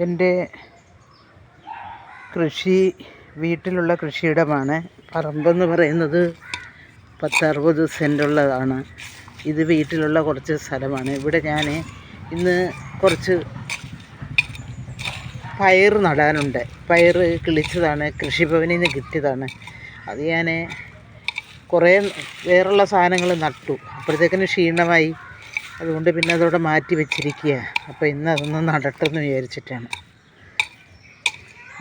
എന്റെ കൃഷി വീട്ടിലുള്ള കൃഷിയിടമാണ്. പറമ്പെന്ന് പറയുന്നത് പത്തറുപത് സെന്റുള്ളതാണ്. ഇത് വീട്ടിലുള്ള കുറച്ച് സ്ഥലമാണ്. ഇവിടെ ഞാൻ ഇന്ന് കുറച്ച് പയർ നടാനുണ്ട്. പയർ കിളിച്ചതാണ് കൃഷിഭവനിൽ നിന്ന് കിട്ടിയതാണ്. അത് ഞാൻ കുറേ വേറുള്ള സാധനങ്ങൾ നട്ടു. അപ്പോഴത്തേക്കിന് ക്ഷീണമായി. അതുകൊണ്ട് പിന്നെ അതവിടെ മാറ്റി വെച്ചിരിക്കുക അപ്പോൾ ഇന്ന് അതൊന്ന് നടട്ടെന്ന് വിചാരിച്ചിട്ടാണ്.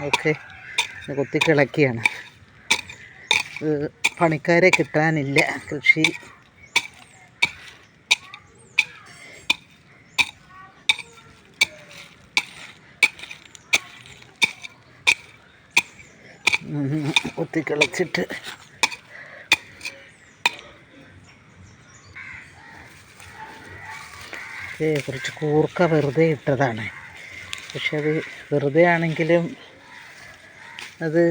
ഓക്കെ. കൊത്തിക്കിളക്കിയാണ്. പണിക്കാരെ കിട്ടാനില്ല കൃഷി. ഉം, ഏ കുറച്ച് കൂർക്ക വെറുതെ ഇട്ടതാണ്. പക്ഷെ അത് വെറുതെ ആണെങ്കിലും അത്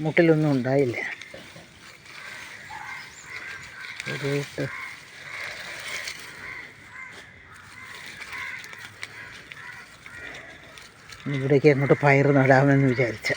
മുട്ടിലൊന്നും ഉണ്ടായില്ല. ഇവിടേക്ക് അങ്ങോട്ട് പയർ നടാമെന്ന് വിചാരിച്ച.